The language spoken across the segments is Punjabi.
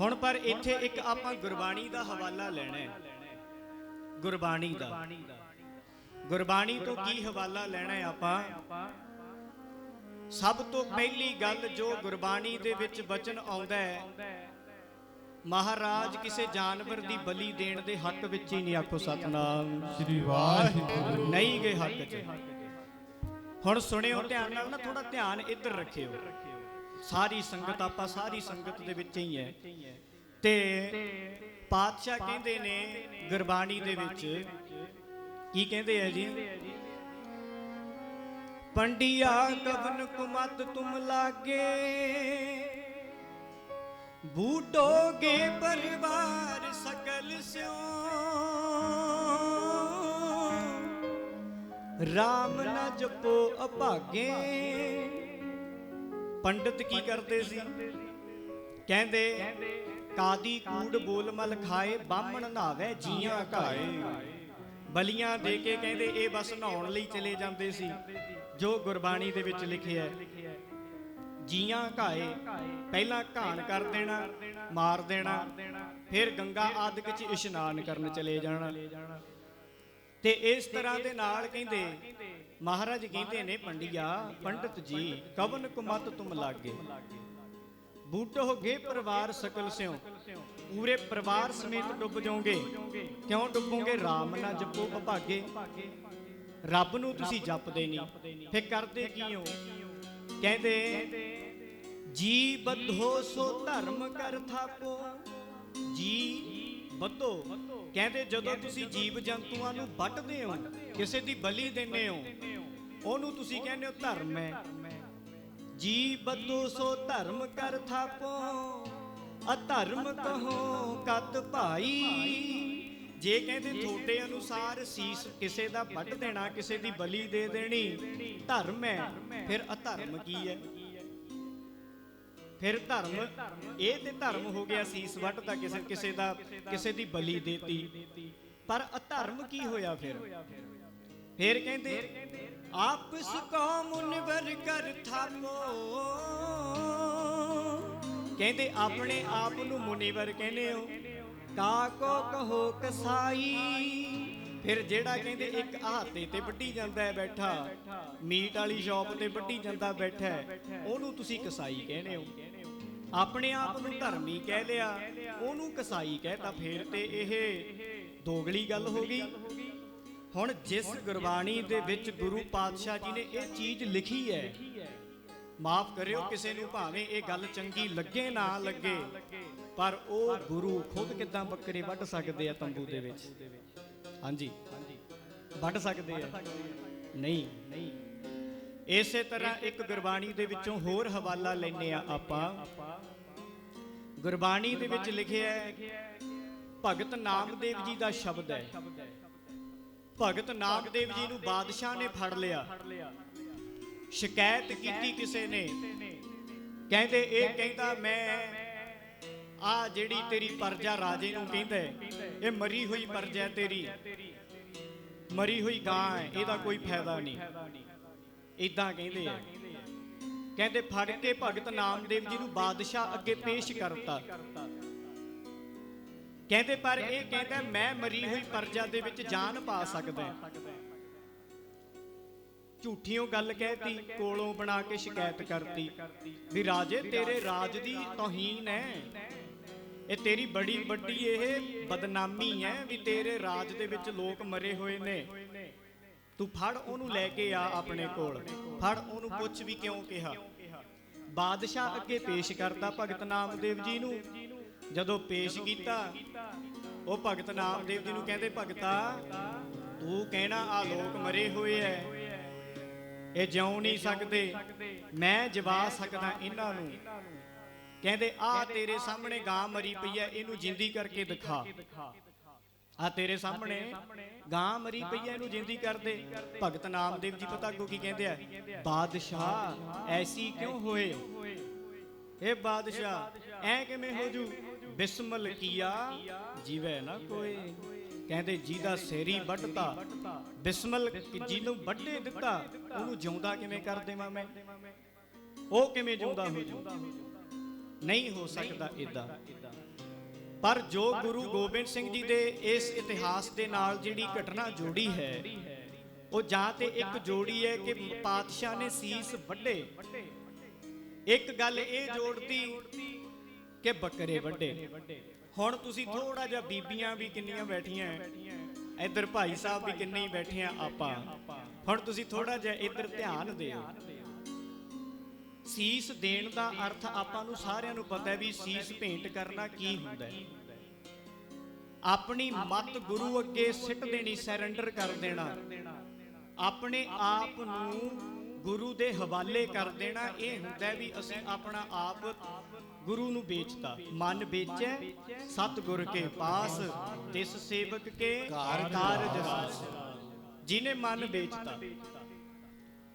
ਹੁਣ ਪਰ ਇੱਥੇ ਇੱਕ ਆਪਾਂ ਗੁਰਬਾਣੀ ਦਾ ਹਵਾਲਾ ਲੈਣਾ ਹੈ। ਗੁਰਬਾਣੀ ਦਾ। ਗੁਰਬਾਣੀ ਤੋਂ ਕੀ ਹਵਾਲਾ ਲੈਣਾ ਹੈ ਆਪਾਂ? ਸਭ ਤੋਂ ਪਹਿਲੀ ਗੱਲ ਜੋ ਗੁਰਬਾਣੀ ਦੇ ਵਿੱਚ ਬਚਨ ਆਉਂਦਾ ਹੈ ਮਹਾਰਾਜ ਕਿਸੇ ਜਾਨਵਰ ਦੀ ਬਲੀ ਦੇਣ ਦੇ ਹੱਕ ਵਿੱਚ ਹੀ ਨਹੀਂ ਆਖੋ ਸਤਨਾਮ। ਸ੍ਰੀ ਵਾਹਿਗੁਰੂ। ਨਹੀਂ ਗਏ ਹੱਕ 'ਚ। ਹੁਣ ਸੁਣਿਓ ਧਿਆਨ ਨਾਲ ਨਾ ਥੋੜਾ ਧਿਆਨ ਇੱਧਰ ਰੱਖਿਓ। ਸਾਰੀ ਸੰਗਤ ਆਪਾਂ ਸਾਰੀ ਸੰਗਤ ਦੇ ਵਿੱਚ ਹੀ ਹੈ। ਤੇ ਪਾਤਸ਼ਾਹ ਕਹਿੰਦੇ ਨੇ ਗੁਰਬਾਣੀ ਦੇ ਵਿੱਚ, ਕੀ ਕਹਿੰਦੇ ਆ ਜੀ? ਪੰਡਿਆ ਕਵਨ ਕੁਮਤ ਤੁਮ ਲਾਗੇ, ਬੂਟੋਗੇ ਪਰਿਵਾਰ ਸਕਲ ਸਿਓ RAM ਨਾ ਜਪੋ ਅਭਾਗੇ ਪੰਡਤ ਕੀ ਕਰਦੇ ਸੀ? ਕਹਿੰਦੇ, ਕਾਦੀ ਕੂੜ ਬੋਲ ਖਾਏ, ਬਾਹਮਣ ਨਾਵੇ ਜੀਆਂ ਘਾਏ। ਬਲੀਆਂ ਦੇ ਕੇ ਕਹਿੰਦੇ, ਇਹ ਬਸ ਨਹਾਉਣ ਲਈ ਚਲੇ ਜਾਂਦੇ ਸੀ। ਜੋ ਗੁਰਬਾਣੀ ਦੇ ਵਿੱਚ ਲਿਖਿਆ ਹੈ, ਜੀਆਂ ਘਾਏ, ਪਹਿਲਾਂ ਘਾਣ ਕਰ ਦੇਣਾ, ਮਾਰ ਦੇਣਾ, ਫਿਰ ਗੰਗਾ ਆਦਿਕ ਚ ਇਸ਼ਨਾਨ ਕਰਨ ਚਲੇ ਜਾਣਾ। ਤੇ ਇਸ ਤਰ੍ਹਾਂ ਦੇ ਨਾਲ ਕਹਿੰਦੇ ਮਹਾਰਾਜ ਕਹਿੰਦੇ ਨੇ ਪੰਡਿਆ ਪੰਡਤ ਜੀ ਕਵਨ ਕੁਮਤ ਤੁਮ ਲਾਗੇ? ਬੂਟੋ ਹੋਗੇ ਪਰਿਵਾਰ ਸਕਲ ਸਿਓ ਪੂਰੇ ਪਰਿਵਾਰ ਸਮੇਤ ਡੁੱਬ ਜਾਓਗੇ। ਕਿਉਂ ਡੁੱਬੋਗੇ? RAM ਨਾ ਜਪੋ ਅਭਾਗੇ। ਰੱਬ ਨੂੰ ਤੁਸੀਂ ਜਪਦੇ ਨਹੀਂ। ਫਿਰ ਕਰਦੇ ਕੀ ਹੋ ਕਹਿੰਦੇ ਜੀ ਬੱਧੋ ਸੋ ਧਰਮ ਕਰ ਥਾਪੋ। ਜੀ ਬੱਧੋ ਕਹਿੰਦੇ ਜਦੋਂ ਤੁਸੀਂ ਜੀਵ ਜੰਤੂਆਂ ਨੂੰ ਵੱਢਦੇ ਹੋ ਕਿਸੇ ਦੀ ਬਲੀ ਦਿੰਦੇ ਹੋ ਉਹਨੂੰ ਤੁਸੀਂ ਕਹਿੰਦੇ ਹੋ ਧਰਮ ਹੈ। ਜੀ ਬੱਧੋ ਸੋ ਧਰਮ ਕਰ ਥਾਪੋ ਅਧਰਮ ਕਹੋ ਕਤ ਭਾਈ। ਜੇ ਕਹਿੰਦੇ ਤੁਹਾਡੇ ਅਨੁਸਾਰ ਸੀਸ ਕਿਸੇ ਦਾ ਵੱਢ ਦੇਣਾ ਕਿਸੇ ਦੀ ਬਲੀ ਦੇ ਦੇਣੀ ਧਰਮ ਹੈ। ਫਿਰ ਅਧਰਮ ਕੀ ਹੈ? ਫਿਰ ਧਰਮ, ਇਹ ਤੇ ਧਰਮ ਹੋ ਗਿਆ ਸੀਸ ਵੱਟ ਦਾ ਕਿਸੇ ਕਿਸੇ ਦਾ, ਕਿਸੇ ਦੀ ਬਲੀ ਦੇਤੀ। ਪਰ ਅਧਰਮ ਕੀ ਹੋਇਆ ਫਿਰ? ਫਿਰ ਕਹਿੰਦੇ ਆਪਸ ਕੋ ਮੁਨਵਰ ਕਰ ਥਾਪੋ ਕਹਿੰਦੇ, ਆਪਣੇ ਆਪ ਨੂੰ ਮੁਨੀਵਰ ਕਹਿੰਦੇ ਹੋ। ਕਾ ਕੋ ਕਹੋ ਕਸਾਈ। ਫਿਰ ਜਿਹੜਾ ਕਹਿੰਦੇ, ਇੱਕ ਹਾਤੇ ਤੇ ਵੱਢੀ ਜਾਂਦਾ ਹੈ ਬੈਠਾ, ਮੀਟ ਵਾਲੀ ਸ਼ਾਪ ਤੇ ਵੱਢੀ ਜਾਂਦਾ ਬੈਠਾ ਉਹਨੂੰ ਤੁਸੀਂ ਕਸਾਈ ਕਹਿੰਦੇ ਹੋ। ਆਪਣੇ ਆਪ ਨੂੰ ਧਰਮੀ ਕਹਿ ਲਿਆ, ਉਹਨੂੰ ਕਸਾਈ ਕਹਿਤਾ ਫੇਰ ਤੇ ਇਹ ਦੋਗਲੀ ਗੱਲ ਹੋ ਗਈ। ਹੁਣ ਜਿਸ ਗੁਰਬਾਣੀ ਦੇ ਵਿੱਚ ਗੁਰੂ ਪਾਤਸ਼ਾਹ ਜੀ ਨੇ ਇਹ ਚੀਜ਼ ਲਿਖੀ ਹੈ, ਮਾਫ ਕਰਿਓ ਕਿਸੇ ਨੂੰ ਭਾਵੇਂ ਇਹ ਗੱਲ ਚੰਗੀ ਲੱਗੇ ਨਾ ਲੱਗੇ, ਪਰ ਉਹ ਗੁਰੂ ਖੁਦ ਕਿਦਾਂ ਬੱਕਰੇ ਵੱਢ ਸਕਦੇ ਆ ਤੰਬੂ ਦੇ ਵਿੱਚ? ਹਾਂਜੀ। ਵੱਢ ਸਕਦੇ ਆ? ਨਹੀਂ। ਨਹੀਂ ਇਸੇ ਤਰ੍ਹਾਂ ਇੱਕ ਗੁਰਬਾਣੀ ਦੇ ਵਿੱਚੋਂ ਹੋਰ ਹਵਾਲਾ ਲੈਨੇ ਆ ਆਪਾਂ। ਗੁਰਬਾਣੀ ਦੇ ਵਿੱਚ ਲਿਖਿਆ ਹੈ, ਭਗਤ ਨਾਮਦੇਵ ਜੀ ਦਾ ਸ਼ਬਦ ਹੈ। ਭਗਤ ਨਾਮਦੇਵ ਜੀ ਨੂੰ ਬਾਦਸ਼ਾਹ ਨੇ ਫੜ ਲਿਆ। ਸ਼ਿਕਾਇਤ ਕੀਤੀ ਕਿਸੇ ਨੇ। ਕਹਿੰਦੇ, ਇਹ ਕਹਿੰਦਾ, ਮੈਂ ਆ ਜਿਹੜੀ ਤੇਰੀ ਪਰਜਾ ਰਾਜੇ ਨੂੰ ਕਹਿੰਦਾ ਇਹ ਮਰੀ ਹੋਈ ਪਰਜਾ ਤੇਰੀ। ਮਰੀ ਹੋਈ ਗਾਂ ਹੈ, ਇਹਦਾ ਕੋਈ ਫਾਇਦਾ ਨਹੀਂ। ਇਦਾਂ ਕਹਿੰਦੇ ਆ। ਕਹਿੰਦੇ, ਫੜ ਕੇ ਭਗਤ ਨਾਮਦੇਵ ਜੀ ਨੂੰ ਬਾਦਸ਼ਾਹ ਅੱਗੇ ਪੇਸ਼ ਕਰਤਾ ਕਹਿੰਦੇ, ਪਰ ਇਹ ਕਹਿੰਦਾ, ਮੈਂ ਮਰੀ ਹੋਈ ਪਰਜਾ ਦੇ ਵਿੱਚ ਜਾਨ ਪਾ ਸਕਦਾ ਝੂਠੀਓ ਗੱਲ ਕਹਿਤੀ, ਕੋਲੋਂ ਬਣਾ ਕੇ ਸ਼ਿਕਾਇਤ ਕਰਤੀ ਵੀ ਰਾਜੇ, ਤੇਰੇ ਰਾਜ ਦੀ ਤੋਹੀਨ ਹੈ। ਇਹ ਤੇਰੀ ਬੜੀ ਵੱਡੀ ਇਹ ਬਦਨਾਮੀ ਹੈ ਵੀ ਤੇਰੇ ਰਾਜ ਦੇ ਵਿੱਚ ਲੋਕ ਮਰੇ ਹੋਏ ਨੇ। ਤੂੰ ਫੜ ਉਹਨੂੰ ਲੈ ਕੇ ਆ ਆਪਣੇ ਕੋਲ। ਫੜ ਉਹਨੂੰ ਪੁੱਛ ਵੀ ਕਿਉਂ ਕਿਹਾ। ਬਾਦਸ਼ਾਹ ਅੱਗੇ ਪੇਸ਼ ਕਰਤਾ ਭਗਤ ਨਾਮਦੇਵ ਜੀ ਨੂੰ। ਜਦੋਂ ਪੇਸ਼ ਕੀਤਾ, ਉਹ ਭਗਤ ਨਾਮਦੇਵ ਜੀ ਨੂੰ ਕਹਿੰਦੇ, ਭਗਤਾ, ਤੂੰ ਕਹਿਣਾ ਆ ਲੋਕ ਮਰੇ ਹੋਏ ਐ। ਇਹ ਜਿਉ ਨਹੀਂ ਸਕਦੇ। ਮੈਂ ਜਵਾ ਸਕਦਾ ਇਹਨਾਂ ਨੂੰ। ਕਹਿੰਦੇ ਆ ਤੇਰੇ ਸਾਹਮਣੇ ਗਾਂ ਮਰੀ ਪਈ ਐ, ਇਹਨੂੰ ਜਿੰਦੀ ਕਰਕੇ ਦਿਖਾ। ਆ ਤੇਰੇ ਸਾਹਮਣੇ ਗਾਂ ਮਰੀ ਪਈ ਐ ਜਿੰਦੀ ਕਰਦੇ। ਭਗਤ ਨਾਮਦੇਵ ਜੀ ਪਤਾ ਕੋ ਕੀ ਕਹਿੰਦੇ ਆ? ਬਾਦਸ਼ਾਹ, ਐਸੀ ਕਿਉਂ ਹੋਏ? ਇਹ ਬਾਦਸ਼ਾਹ, ਐ ਕਿਵੇਂ ਹੋ ਜੂ? ਬਿਸਮਲ ਕੀਆ ਜੀਵੇ ਨਾ ਕੋਈ ਕਹਿੰਦੇ ਜਿਹਦਾ ਸੇਰੀ ਵੱਢਤਾ ਬਿਸਮਲ ਜਿਹਨੂੰ ਵੱਢੇ ਦਿੱਤਾ, ਉਹਨੂੰ ਜਿਉਂਦਾ ਕਿਵੇਂ ਕਰ ਦੇਵਾਂ ਮੈਂ? ਉਹ ਕਿਵੇਂ ਜਿਉਂਦਾ ਹੋ ਜੂ? ਨਹੀਂ ਹੋ ਸਕਦਾ ਇਦਾਂ ਪਰ ਜੋ ਗੁਰੂ ਗੋਬਿੰਦ ਸਿੰਘ ਜੀ ਦੇ ਇਸ ਇਤਿਹਾਸ ਦੇ ਨਾਲ ਜਿਹੜੀ ਘਟਨਾ ਜੋੜੀ ਹੈ, ਉਹ ਜਾਂ ਤੇ ਇੱਕ ਜੋੜੀ ਹੈ ਕਿ ਪਾਤਸ਼ਾਹ ਨੇ ਸੀਸ ਵੱਡੇ ਇੱਕ ਗੱਲ ਇਹ ਜੋੜਦੀ ਕਿ ਬੱਕਰੇ ਵੱਡੇ ਹੁਣ ਤੁਸੀਂ ਥੋੜਾ ਜਿਹਾ ਬੀਬੀਆਂ ਵੀ ਕਿੰਨੀਆਂ ਬੈਠੀਆਂ, ਇੱਧਰ ਭਾਈ ਸਾਹਿਬ ਵੀ ਕਿੰਨੇ ਹੀ ਬੈਠੇ ਆ ਆਪਾਂ। ਹੁਣ ਤੁਸੀਂ ਥੋੜਾ ਜਿਹਾ ਇੱਧਰ ਧਿਆਨ ਦਿਓ। ਸੀਸ ਦੇਣ ਦਾ ਅਰਥ ਆਪਾਂ ਨੂੰ ਸਾਰਿਆਂ ਨੂੰ ਪਤਾ ਹੈ ਵੀ ਸੀਸ ਭੇਂਟ ਕਰਨਾ ਕੀ ਹੁੰਦਾ ਹੈ। ਆਪਣੀ ਮਤ ਗੁਰੂ ਅੱਗੇ ਸਿੱਟ ਦੇਣੀ ਸਰੈਂਡਰ ਕਰ ਦੇਣਾ। ਆਪਣੇ ਆਪ ਨੂੰ ਗੁਰੂ ਦੇ ਹਵਾਲੇ ਕਰ ਦੇਣਾ ਇਹ ਹੁੰਦਾ ਵੀ ਅਸੀਂ ਆਪਣਾ ਆਪ ਗੁਰੂ ਨੂੰ ਵੇਚਤਾ। ਮਨ ਵੇਚੈ ਸਤਿਗੁਰ ਕੇ ਪਾਸ ਤਿਸ ਸੇਵਕ ਕੇ ਕਾਰਜ ਰਾਸ ਜਿਨੇ ਮਨ ਵੇਚਤਾ।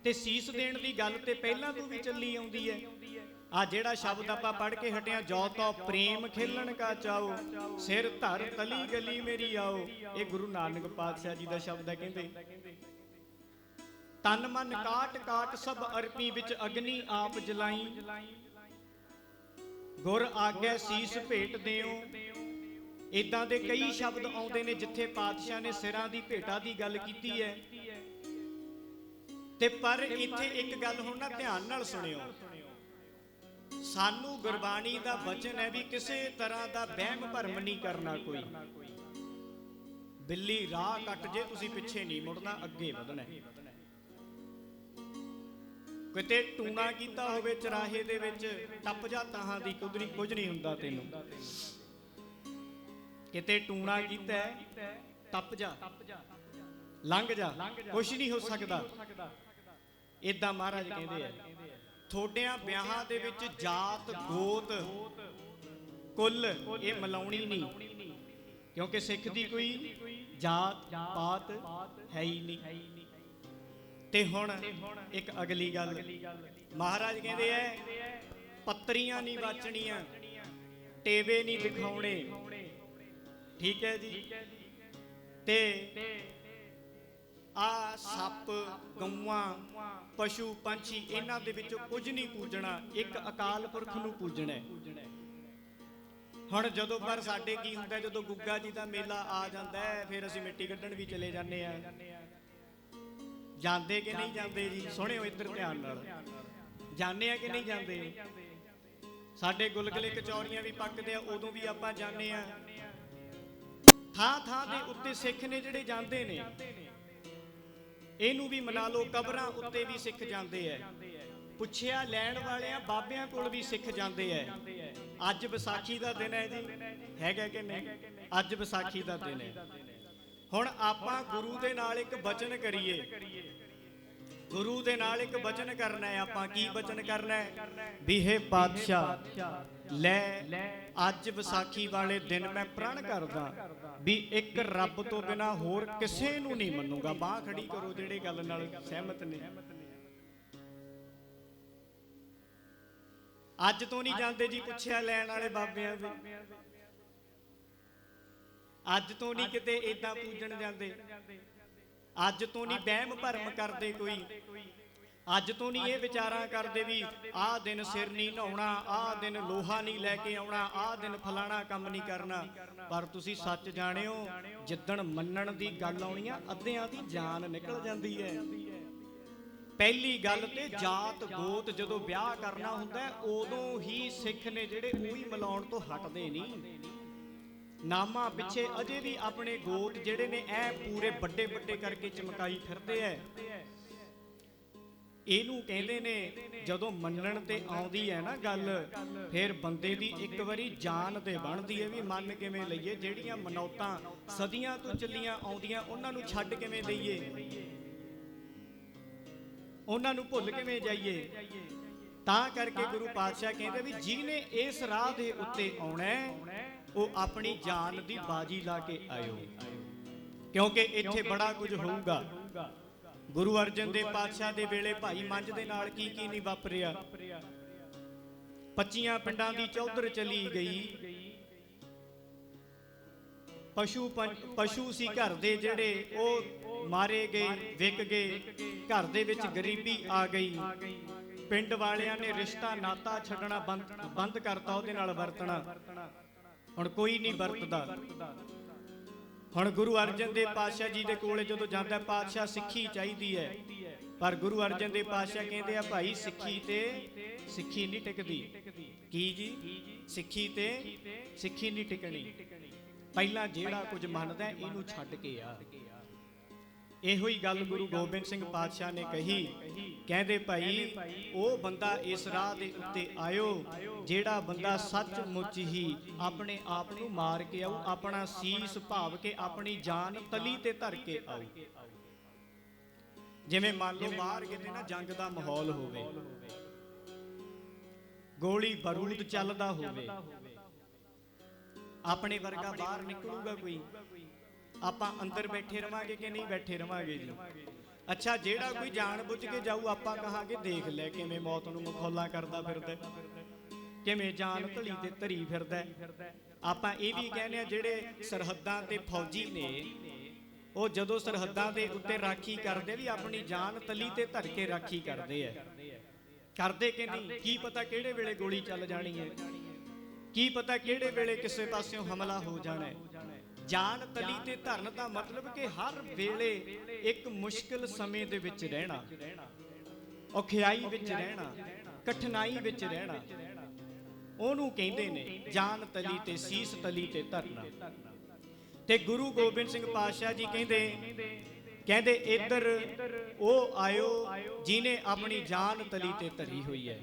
ਤੇ ਸੀਸ ਦੇਣ ਦੀ ਗੱਲ ਤੇ ਪਹਿਲਾਂ ਤੋਂ ਵੀ ਚੱਲੀ ਆਉਂਦੀ ਹੈ। ਆ ਜਿਹੜਾ ਸ਼ਬਦ ਆਪਾਂ ਪੜ੍ਹ ਕੇ ਹਟਿਆ ਜੋ ਤੋ ਪ੍ਰੇਮ ਖੇਲਣ ਕਾ ਚਾਓ ਸਿਰ ਧਰ ਤਲੀ ਗਲੀ ਮੇਰੀ ਆਓ। ਇਹ ਗੁਰੂ ਨਾਨਕ ਪਾਤਸ਼ਾਹ ਜੀ ਦਾ ਸ਼ਬਦ ਹੈ ਕਹਿੰਦੇ। ਤਨ ਮਨ ਕਾਟ ਕਾਟ ਸਭ ਅਰਪੀ ਵਿੱਚ ਅਗਨੀ ਆਪ ਜਲਾਈ। ਗੁਰ ਆਗੇ ਸੀਸ ਭੇਟ ਦਿਓ। ਇਦਾਂ ਦੇ ਕਈ ਸ਼ਬਦ ਆਉਂਦੇ ਨੇ ਜਿੱਥੇ ਪਾਤਸ਼ਾਹ ਨੇ ਸਿਰਾਂ ਦੀ ਭੇਟਾ ਦੀ ਗੱਲ ਕੀਤੀ ਹੈ। ਤੇ ਪਰ ਇੱਥੇ ਇੱਕ ਗੱਲ ਹੁਣ ਨਾ ਧਿਆਨ ਨਾਲ ਸੁਣਿਓ। ਸਾਨੂੰ ਗੁਰਬਾਣੀ ਦਾ ਵਚਨ ਹੈ ਵੀ ਕਿਸੇ ਤਰ੍ਹਾਂ ਦਾ ਵਹਿਮ ਭਰਮ ਨਹੀਂ ਕਰਨਾ ਕੋਈ। ਬਿੱਲੀ ਰਾਹ ਕੱਟ ਜੇ ਤੁਸੀਂ ਪਿੱਛੇ ਨਹੀਂ ਮੁੜਨਾ ਅੱਗੇ ਵਧਣਾ। ਕਿਤੇ ਟੂਣਾ ਕੀਤਾ ਹੋਵੇ ਚਰਾਹੇ ਦੇ ਵਿੱਚ ਟੱਪ ਜਾ ਤਾਹਾਂ ਦੀ ਕੁਝ ਕੁਝ ਨਹੀਂ ਹੁੰਦਾ ਤੈਨੂੰ। ਕਿਤੇ ਟੂਣਾ ਕੀਤਾ ਹੈ, ਟੱਪ ਜਾ। ਲੰਘ ਜਾ ਕੁਝ ਨਹੀਂ ਹੋ ਸਕਦਾ। ਇਦਾਂ ਮਹਾਰਾਜ ਕਹਿੰਦੇ ਆ ਥੋੜਿਆਂ ਵਿਆਹਾਂ ਦੇ ਵਿੱਚ ਜਾਤ, ਗੋਤ, ਕੁੱਲ ਇਹ ਮਲਾਉਣੀ ਨਹੀਂ, ਕਿਉਂਕਿ ਸਿੱਖ ਦੀ ਕੋਈ ਜਾਤ, ਪਾਤ ਹੈ ਹੀ ਨਹੀਂ। ਤੇ ਹੁਣ ਇੱਕ ਅਗਲੀ ਗੱਲ, ਮਹਾਰਾਜ ਕਹਿੰਦੇ ਐ ਪੱਤਰੀਆਂ ਨਹੀਂ ਵਾਚਣੀਆਂ, ਟੇਵੇ ਨਹੀਂ ਵਿਖਾਉਣੇ। ਠੀਕ ਹੈ ਜੀ। ਤੇ ਆ ਸੱਪ, ਗਊਆਂ, ਪਸ਼ੂ, ਪੰਛੀ, ਇਹਨਾਂ ਦੇ ਵਿੱਚੋਂ ਕੁਝ ਨਹੀਂ ਪੂਜਣਾ, ਇੱਕ ਅਕਾਲ ਪੁਰਖ ਨੂੰ ਪੂਜਣਾ ਹੈ। ਹੁਣ ਜਦੋਂ ਪਰ ਸਾਡੇ ਕੀ ਹੁੰਦਾ, ਜਦੋਂ ਗੁੱਗਾ ਜੀ ਦਾ ਮੇਲਾ ਆ ਜਾਂਦਾ ਹੈ, ਫਿਰ ਅਸੀਂ ਮਿੱਟੀ ਕੱਢਣ ਵੀ ਚਲੇ ਜਾਂਦੇ ਆ ਜਾਂਦੇ ਕਿ ਨਹੀਂ ਜਾਂਦੇ ਜੀ? ਸੁਣਿਓ ਇੱਧਰ ਧਿਆਨ ਨਾਲ। ਜਾਂਦੇ ਆ ਕਿ ਨਹੀਂ ਜਾਂਦੇ? ਸਾਡੇ ਗੁਲਗਲੇ ਕਚੌਰੀਆਂ ਵੀ ਪੱਕਦੇ ਆ, ਉਦੋਂ ਵੀ ਆਪਾਂ ਜਾਂਦੇ ਆ ਥਾਂ ਥਾਂ ਦੇ ਉੱਤੇ ਸਿੱਖ ਨੇ ਜਿਹੜੇ ਜਾਂਦੇ ਨੇ। ਇਹਨੂੰ ਵੀ ਮਨਾ ਲਓ, ਕਬਰਾਂ ਉੱਤੇ ਵੀ ਸਿੱਖ ਜਾਂਦੇ ਐ। ਪੁੱਛਿਆ ਲੈਣ ਵਾਲਿਆਂ, ਬਾਬਿਆਂ ਕੋਲ ਵੀ ਸਿੱਖ ਜਾਂਦੇ ਐ। ਅੱਜ ਵਿਸਾਖੀ ਦਾ ਦਿਨ ਹੈ ਜੀ। ਹੈਗਾ ਕਿ ਨਹੀਂ? ਅੱਜ ਵਿਸਾਖੀ ਦਾ ਦਿਨ ਹੈ ਹੁਣ ਆਪਾਂ ਗੁਰੂ ਦੇ ਨਾਲ ਇੱਕ ਬਚਨ ਕਰੀਏ। ਗੁਰੂ ਦੇ ਨਾਲ ਇੱਕ ਬਚਨ ਕਰਨਾ ਹੈ ਆਪਾਂ ਕੀ ਬਚਨ ਕਰਨਾ ਹੈ ਵੀ ਹੈ ਪਾਤਸ਼ਾਹ ਲੈ, ਅੱਜ ਵਿਸਾਖੀ ਵਾਲੇ ਦਿਨ ਮੈਂ ਪ੍ਰਣ ਕਰਦਾ ਵੀ ਇੱਕ ਰੱਬ ਤੋਂ ਬਿਨਾ ਹੋਰ ਕਿਸੇ ਨੂੰ ਨਹੀਂ ਮੰਨੂਗਾ। ਬਾਹ ਖੜੀ ਕਰੋ ਜਿਹੜੇ ਗੱਲ ਨਾਲ ਸਹਿਮਤ ਨੇ। ਅੱਜ ਤੋਂ ਨਹੀਂ ਜਾਂਦੇ ਜੀ ਪੁੱਛਿਆ ਲੈਣ ਵਾਲੇ ਬਾਬਿਆਂ ਦੇ। ਅੱਜ ਤੋਂ ਨਹੀਂ ਕਿਤੇ ਇਦਾਂ ਪੂਜਣ ਜਾਂਦੇ। ਅੱਜ ਤੋਂ ਨਹੀਂ ਵਹਿਮ ਭਰਮ ਕਰਦੇ ਕੋਈ। ਅੱਜ ਤੋਂ ਨਹੀਂ ਇਹ ਵਿਚਾਰਾਂ ਕਰਦੇ ਵੀ ਆਹ ਦਿਨ ਸਿਰ ਨਹੀਂ ਨਹਾਉਣਾ ਆਹ ਦਿਨ ਲੋਹਾ ਨਹੀਂ ਲੈ ਕੇ ਆਉਣਾ ਆਹ ਦਿਨ ਫਲਾਣਾ ਕੰਮ ਨਹੀਂ ਕਰਨਾ। ਪਰ ਤੁਸੀਂ ਸੱਚ ਜਾਣਿਓ ਜਿੱਦਣ ਮੰਨਣ ਦੀ ਗੱਲ ਆਉਣੀ ਆ ਅੱਧਿਆਂ ਦੀ ਜਾਨ ਨਿਕਲ ਜਾਂਦੀ ਹੈ। ਪਹਿਲੀ ਗੱਲ ਤੇ ਜਾਤ ਗੋਤ ਜਦੋਂ ਵਿਆਹ ਕਰਨਾ ਹੁੰਦਾ ਉਦੋਂ ਹੀ ਸਿੱਖ ਨੇ ਜਿਹੜੇ ਉਹੀ ਮਿਲਾਉਣ ਤੋਂ ਹਟਦੇ ਨਹੀਂ। ਨਾਮਾ ਪਿੱਛੇ ਅਜੇ ਵੀ ਆਪਣੇ ਗੋਤ ਜਿਹੜੇ ਨੇ ਐ ਪੂਰੇ ਵੱਡੇ ਵੱਡੇ ਕਰਕੇ ਚਮਕਾਈ ਫਿਰਦੇ ਐ। ਇਹਨੂੰ ਕਹਿੰਦੇ ਨੇ, ਜਦੋਂ ਮੰਨਣ ਤੇ ਆਉਂਦੀ ਹੈ ਨਾ ਗੱਲ, ਫਿਰ ਬੰਦੇ ਦੀ ਇੱਕ ਵਾਰੀ ਜਾਨ ਤੇ ਬਣਦੀ ਹੈ ਵੀ ਮੰਨ ਕਿਵੇਂ ਲਈਏ, ਜਿਹੜੀਆਂ ਮਨੌਤਾਂ ਸਦੀਆਂ ਤੋਂ ਚੱਲੀਆਂ ਆਉਂਦੀਆਂ, ਉਹਨਾਂ ਨੂੰ ਛੱਡ ਕਿਵੇਂ ਲਈਏ ਉਹਨਾਂ ਨੂੰ ਭੁੱਲ ਕਿਵੇਂ ਜਾਈਏ? ਤਾਂ ਕਰਕੇ ਗੁਰੂ ਪਾਤਸ਼ਾਹ ਕਹਿੰਦੇ ਵੀ ਜਿਹਨੇ ਇਸ ਰਾਹ ਦੇ ਉੱਤੇ ਆਉਣਾ ਉਹ ਆਪਣੀ ਜਾਨ ਦੀ ਬਾਜੀ ਲਾ ਕੇ ਆਇਓ। ਕਿਉਂਕਿ ਇੱਥੇ ਬੜਾ ਕੁਝ ਹੋਊਗਾ। ਗੁਰੂ ਅਰਜਨ ਦੇ ਪਾਤਸ਼ਾਹ ਦੇ ਵੇਲੇ ਭਾਈ ਮੰਝ ਦੇ ਨਾਲ ਕੀ ਕੀ ਨਹੀਂ ਵਾਪਰਿਆ? 25 ਪਿੰਡਾਂ ਦੀ ਚੌਧਰ ਚਲੀ ਗਈ। ਪਸ਼ੂ ਪਸ਼ੂ ਸੀ ਘਰ ਦੇ ਜਿਹੜੇ ਉਹ ਮਾਰੇ ਗਏ, ਵਿਕ ਗਏ, ਘਰ ਦੇ ਵਿੱਚ ਗਰੀਬੀ ਆ ਗਈ। ਪਿੰਡ ਵਾਲਿਆਂ ਨੇ ਰਿਸ਼ਤਾ ਨਾਤਾ ਛੱਡਣਾ ਬੰਦ ਬੰਦ ਕਰਤਾ ਉਹਦੇ ਨਾਲ ਵਰਤਣਾ। ਹੁਣ ਕੋਈ ਨਹੀਂ ਵਰਤਦਾ। ਹੁਣ ਗੁਰੂ ਅਰਜਨ ਦੇਵ ਪਾਤਸ਼ਾਹ ਜੀ ਦੇ ਕੋਲੇ ਜਦੋਂ ਜਾਂਦਾ, ਪਾਤਸ਼ਾਹ ਸਿੱਖੀ ਚਾਹੀਦੀ ਹੈ। ਪਰ ਗੁਰੂ ਅਰਜਨ ਦੇਵ ਪਾਤਸ਼ਾਹ ਕਹਿੰਦੇ ਆ, ਭਾਈ, ਸਿੱਖੀ ਤੇ ਸਿੱਖੀ ਨਹੀਂ ਟਿਕਦੀ। ਕੀ ਜੀ? ਸਿੱਖੀ ਤੇ ਸਿੱਖੀ ਨਹੀਂ ਟਿਕਣੀ। ਪਹਿਲਾਂ ਜਿਹੜਾ ਕੁਝ ਮੰਨਦਾ, ਇਹਨੂੰ ਛੱਡ ਕੇ ਆ। ਇਹੋ ਹੀ ਗੱਲ ਗੁਰੂ ਗੋਬਿੰਦ ਸਿੰਘ ਪਾਤਸ਼ਾਹ ਨੇ ਕਹੀ। ਕਹਿੰਦੇ ਭਾਈ, ਉਹ ਬੰਦਾ ਇਸ ਰਾਹ ਦੇ ਉੱਤੇ ਆਇਓ, ਜਿਹੜਾ ਬੰਦਾ ਸੱਚਮੁੱਚ ਹੀ ਆਪਣੇ ਆਪ ਨੂੰ ਮਾਰ ਕੇ ਆਉ ਆਪਣਾ ਸੀਸ ਭਾਵ ਕੇ ਆਪਣੀ ਜਾਨ ਤਲੀ ਤੇ ਧਰ ਕੇ ਆਉ ਜਿਵੇਂ ਮੰਨ ਲਓ ਬਾਹਰ ਕਿਤੇ ਨਾ ਜੰਗ ਦਾ ਮਾਹੌਲ ਹੋਵੇ, ਗੋਲੀ ਬਾਰੂਦ ਚੱਲਦਾ ਹੋਵੇ, ਆਪਣੇ ਵਰਗਾ ਬਾਹਰ ਨਿਕਲੂਗਾ ਕੋਈ ਆਪਾਂ ਅੰਦਰ ਬੈਠੇ ਰਵਾਂਗੇ ਕਿ ਨਹੀਂ ਬੈਠੇ ਰਵਾਂਗੇ ਜੀ? ਅੱਛਾ ਜਿਹੜਾ ਕੋਈ ਜਾਣ ਬੁੱਝ ਕੇ ਜਾਊ ਆਪਾਂ ਕਹਾਂਗੇ ਦੇਖ ਲੈ ਕਿਵੇਂ ਮੌਤ ਨੂੰ ਮਖੌਲਾ ਕਰਦਾ ਫਿਰਦਾ। ਕਿਵੇਂ ਜਾਨ ਧਲੀ ਤੇ ਧਰੀ ਫਿਰਦਾ। ਆਪਾਂ ਇਹ ਵੀ ਕਹਿੰਦੇ ਆ ਜਿਹੜੇ ਸਰਹੱਦਾਂ ਤੇ ਫੌਜੀ ਨੇ ਉਹ ਜਦੋਂ ਸਰਹੱਦਾਂ ਦੇ ਉੱਤੇ ਰਾਖੀ ਕਰਦੇ ਵੀ ਆਪਣੀ ਜਾਨ ਤਲੀ ਤੇ ਧਰ ਕੇ ਰਾਖੀ ਕਰਦੇ ਆ। ਕਰਦੇ ਕਿ ਨਹੀਂ? ਕੀ ਪਤਾ ਕਿਹੜੇ ਵੇਲੇ ਗੋਲੀ ਚੱਲ ਜਾਣੀ ਹੈ? ਕੀ ਪਤਾ ਕਿਹੜੇ ਵੇਲੇ ਕਿਸੇ ਪਾਸਿਓਂ ਹਮਲਾ ਹੋ ਜਾਣਾ ਹੈ? ਜਾਨ ਤਲੀ ਤੇ ਧਰਨ ਦਾ ਮਤਲਬ ਕਿ ਹਰ ਵੇਲੇ ਇੱਕ ਮੁਸ਼ਕਲ ਸਮੇਂ ਦੇ ਵਿੱਚ ਰਹਿਣਾ। ਔਖਿਆਈ ਵਿੱਚ ਰਹਿਣਾ। ਕਠਿਨਾਈ ਵਿੱਚ ਰਹਿਣਾ। ਉਹਨੂੰ ਕਹਿੰਦੇ ਨੇ ਜਾਨ ਤਲੀ ਤੇ ਸੀਸ ਤਲੀ ਤੇ ਧਰਨਾ। ਤੇ ਗੁਰੂ ਗੋਬਿੰਦ ਸਿੰਘ ਪਾਤਸ਼ਾਹ ਜੀ ਕਹਿੰਦੇ ਕਹਿੰਦੇ ਇੱਧਰ ਉਹ ਆਇਓ ਜਿਨੇ ਆਪਣੀ ਜਾਨ ਤਲੀ ਤੇ ਧਰੀ ਹੋਈ ਹੈ।